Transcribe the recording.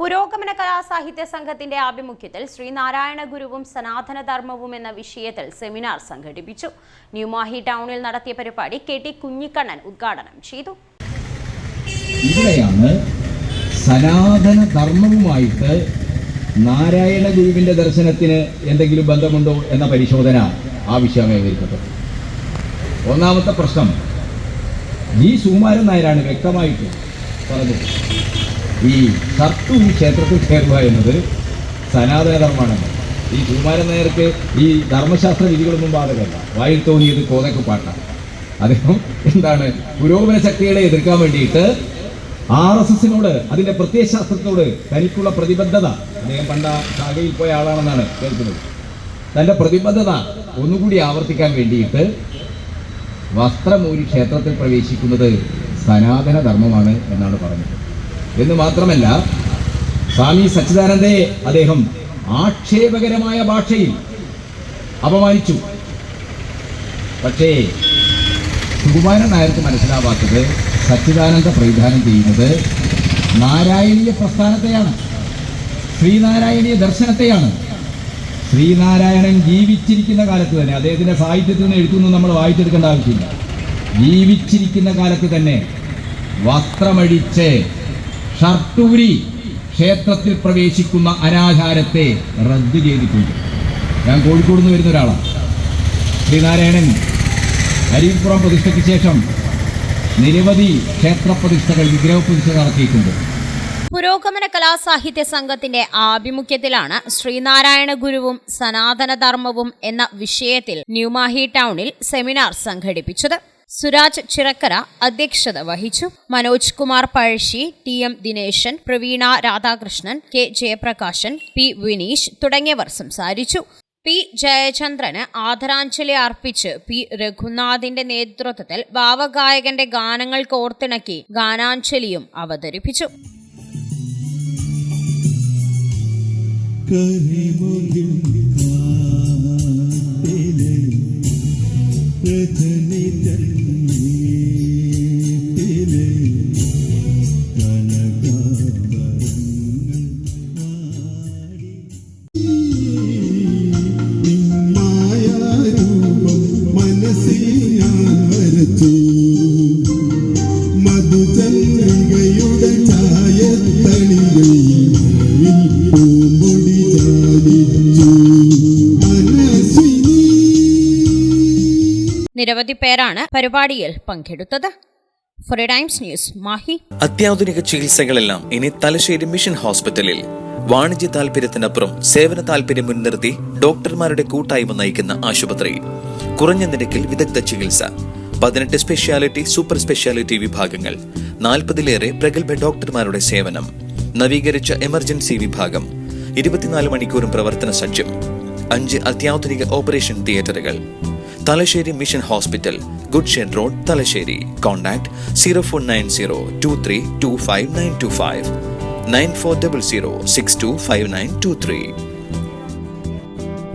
പുരോഗമന കലാസാഹിത്യ സംഘത്തിന്റെ ആഭിമുഖ്യത്തിൽ ശ്രീനാരായണ ഗുരുവും സനാതനധർമ്മവും എന്ന വിഷയത്തിൽ സെമിനാർ സംഘടിപ്പിച്ചു. ന്യൂമാഹി ടൗണിൽ നടത്തിയ പരിപാടി കെ ടി കുഞ്ഞിക്കണ്ണൻ ഉദ്ഘാടനം ചെയ്തു. ഇവിടെയാണ് സനാതന നാരായണ ഗുരുവിന്റെ ദർശനത്തിന് എന്തെങ്കിലും ബന്ധമുണ്ടോ എന്ന പരിശോധന ആവശ്യമായി വരുന്നത് ഒന്നാമത്തെ പ്രശ്നം ജി സുകുമാരൻ നായരാണ് വ്യക്തമായിട്ട് പറഞ്ഞത്. ഈ ഷർട്ടൂരി ക്ഷേത്രത്തിൽ കയറുക എന്നത് സനാതന ധർമ്മമാണ് ഈ കുമാരൻ നായർക്ക് ഈ ധർമ്മശാസ്ത്ര വിധികളൊന്നും ബാധകമല്ല. വായിൽ തോന്നിയത് കോതക്ക് പാട്ടാണ്. അദ്ദേഹം എന്താണ് പുരോഗമന ശക്തികളെ എതിർക്കാൻ വേണ്ടിയിട്ട് ആർ എസ് എസിനോട് അതിന്റെ പ്രത്യയശാസ്ത്രത്തോട് തനിക്കുള്ള പ്രതിബദ്ധത അദ്ദേഹം പണ്ട ശാഖയിൽ പോയ ആളാണെന്നാണ് കേൾക്കുന്നത്. തന്റെ പ്രതിബദ്ധത ഒന്നുകൂടി ആവർത്തിക്കാൻ വേണ്ടിയിട്ട് വസ്ത്രമൂരി ക്ഷേത്രത്തിൽ പ്രവേശിക്കുന്നത് സനാതന ധർമ്മമാണ് എന്നാണ് പറഞ്ഞത്. എന്ന് മാത്രമല്ല സ്വാമി സച്ചിദാനന്ദയെ അദ്ദേഹം ആക്ഷേപകരമായ ഭാഷയിൽ അപമാനിച്ചു. പക്ഷേ സുകുമാരൻ നായർക്ക് മനസ്സിലാവാത്തത് സച്ചിദാനന്ദ പ്രതിദാനം ചെയ്യുന്നത് നാരായണീയ പ്രസ്ഥാനത്തെയാണ്. ശ്രീനാരായണീയ ദർശനത്തെയാണ്. ശ്രീനാരായണൻ ജീവിച്ചിരിക്കുന്ന കാലത്ത് തന്നെ അദ്ദേഹത്തിന്റെ സാഹിത്യത്തിൽ നിന്ന് എഴുത്തുനിന്ന് നമ്മൾ വായിച്ചെടുക്കേണ്ട ആവശ്യമില്ല. ജീവിച്ചിരിക്കുന്ന കാലത്ത് തന്നെ വസ്ത്രമടിച്ച് ഷർട്ടൂരി ക്ഷേത്രത്തിൽ പ്രവേശിക്കുന്ന അനാചാരത്തെ റദ്ദ് ചെയ്തിട്ടുണ്ട്. ഞാൻ കോഴിക്കോട് നിന്ന് വരുന്ന ഒരാളാണ്. ശ്രീനാരായണൻ അരിപ്പുറം പ്രതിഷ്ഠയ്ക്ക് ശേഷം നിരവധി ക്ഷേത്ര പ്രതിഷ്ഠകൾ വിഗ്രഹ പ്രതിഷ്ഠ നടത്തിയിട്ടുണ്ട്. പുരോഗമന കലാസാഹിത്യ സംഘത്തിന്റെ ആഭിമുഖ്യത്തിലാണ് ശ്രീനാരായണ ഗുരുവും സനാതനധർമ്മവും എന്ന വിഷയത്തിൽ ന്യൂമാഹി ടൗണിൽ സെമിനാർ സംഘടിപ്പിച്ചത്. സുരാജ് ചിറക്കര അധ്യക്ഷത വഹിച്ചു. Manoj Kumar Pazhassi T M Dineshan Praveena Radhakrishnan K Jayaprakashan P Vineesh തുടങ്ങിയവർ സംസാരിച്ചു. പി ജയചന്ദ്രന് ആദരാഞ്ജലി അർപ്പിച്ച് പി രഘുനാഥിന്റെ നേതൃത്വത്തിൽ ഭാവഗായകന്റെ ഗാനങ്ങൾ കോർത്തിണക്കി ഗാനാഞ്ജലിയും അവതരിപ്പിച്ചു. കരിമുകിൽ പൂമ്പൊടി ചാലിച്ചു നിരവധി പേരാണ് പരിപാടിയിൽ പങ്കെടുത്തത്. Free times news Mahe. അത്യാധുനിക ചികിത്സകളെല്ലാം ഇനി തലശ്ശേരി മിഷൻ ഹോസ്പിറ്റലിൽ. വാണിജ്യ താല്പര്യത്തിനപ്പുറം സേവന താല്പര്യം മുൻനിർത്തി ഡോക്ടർമാരുടെ കൂട്ടായ്മ നയിക്കുന്ന ആശുപത്രി. കുറഞ്ഞ നിരക്കിൽ വിദഗ്ധ ചികിത്സ. പതിനെട്ട് സ്പെഷ്യാലിറ്റി സൂപ്പർ സ്പെഷ്യാലിറ്റി വിഭാഗങ്ങൾ നാൽപ്പതിലേറെ പ്രഗത്ഭ ഡോക്ടർമാരുടെ സേവനം നവീകരിച്ച എമർജൻസി വിഭാഗം ഇരുപത്തിനാല് മണിക്കൂറും പ്രവർത്തന സജ്ജം അഞ്ച് അത്യാധുനിക ഓപ്പറേഷൻ തിയേറ്ററുകൾ Thalassery mission hospital good shed road Thalassery. Contact zero four nine zero two three two five nine two five nine four double zero six two five nine two three